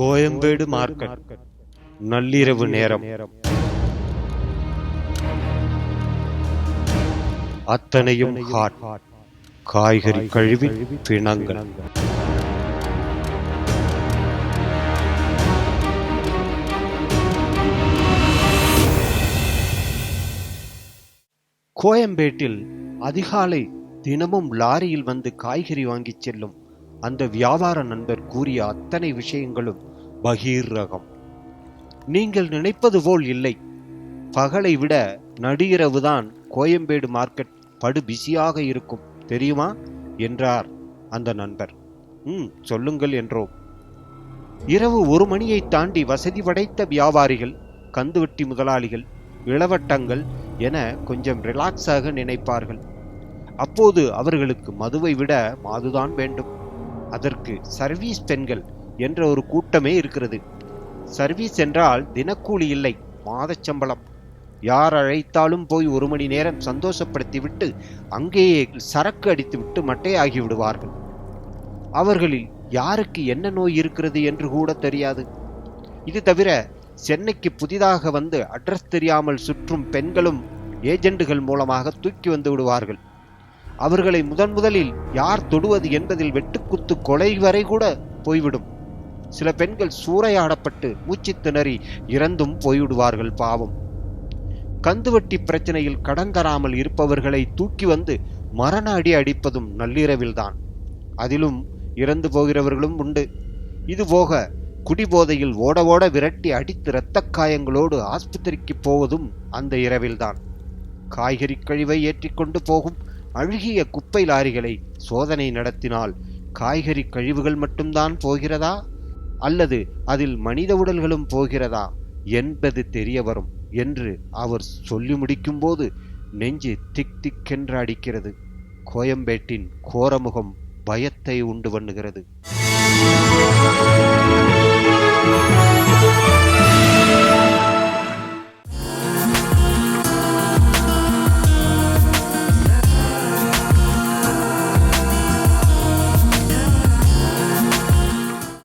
Koyambedu market. நள்ளிரவு நேரம். அத்தனையும் ஹாட். காய்கறி கழுவி பிணங்கள். கோயம்பேட்டில் அதிகாலை தினமும் லாரியில் வந்து காய்கறி வாங்கிச் செல்லும் அந்த வியாபார நண்பர் கூறிய அத்தனை விஷயங்களும் பகீர் ரகம் நீங்கள் நினைப்பது போல் இல்லை. பகலை விட நடுஇரவுதான் கோயம்பேடு மார்க்கெட் படு பிஸியாக இருக்கும் தெரியுமா? என்றார் அந்த நண்பர். ம் சொல்லுங்கள் என்றோம். இரவு ஒரு மணியை தாண்டி வசதி படைத்த வியாபாரிகள் கந்துவட்டி முதலாளிகள் இளவட்டங்கள் என கொஞ்சம் ரிலாக்ஸாக நினைப்பார்கள். அப்போது அவர்களுக்கு மதுவை விட மாதுதான் வேண்டும். அதற்கு சர்வீஸ் பெண்கள் என்ற ஒரு கூட்டமே இருக்கிறது. சர்வீஸ் என்றால் தினக்கூலி இல்லை மாதச்சம்பளம் யார் அழைத்தாலும் போய் ஒரு மணி நேரம் சந்தோஷப்படுத்திவிட்டு அங்கேயே சரக்கு அடித்துவிட்டு மட்டையாகி விடுவார்கள். அவர்களில் யாருக்கு என்ன நோய் இருக்கிறது என்று கூட தெரியாது. இது தவிர சென்னைக்கு புதிதாக வந்து அட்ரஸ் தெரியாமல் சுற்றும் பெண்களும் ஏஜெண்டுகள் மூலமாக தூக்கி வந்து விடுவார்கள். அவர்களை முதன் முதலில் யார் தொடுவது என்பதில் வெட்டுக்குத்து கொலை வரை கூட போய்விடும். சில பெண்கள் சூறையாடப்பட்டு மூச்சு திணறி இறந்தும் போய்விடுவார்கள் பாவம். கந்துவட்டி பிரச்சனையில் கடன் தராமல் இருப்பவர்களை தூக்கி வந்து மரண அடி அடிப்பதும் நள்ளிரவில்தான். அதிலும் இறந்து போகிறவர்களும் உண்டு. இது போக குடிபோதையில் ஓட ஓட விரட்டி அடித்து இரத்த காயங்களோடு ஆஸ்பத்திரிக்கு போவதும் அந்த இரவில்தான். காய்கறி கழிவை ஏற்றிக்கொண்டு போகும் அழுகிய குப்பை லாரிகளை சோதனை நடத்தினால் காய்கறி கழிவுகள் மட்டும்தான் போகிறதா? அல்லது அதில் மனித உடல்களும் போகிறதா என்பது தெரிய வரும் என்று அவர் சொல்லி முடிக்கும்போது நெஞ்சு திக் திக்கென்று அடிக்கிறது. கோயம்பேட்டின் கோரமுகம் பயத்தை உண்டு பண்ணுகிறது.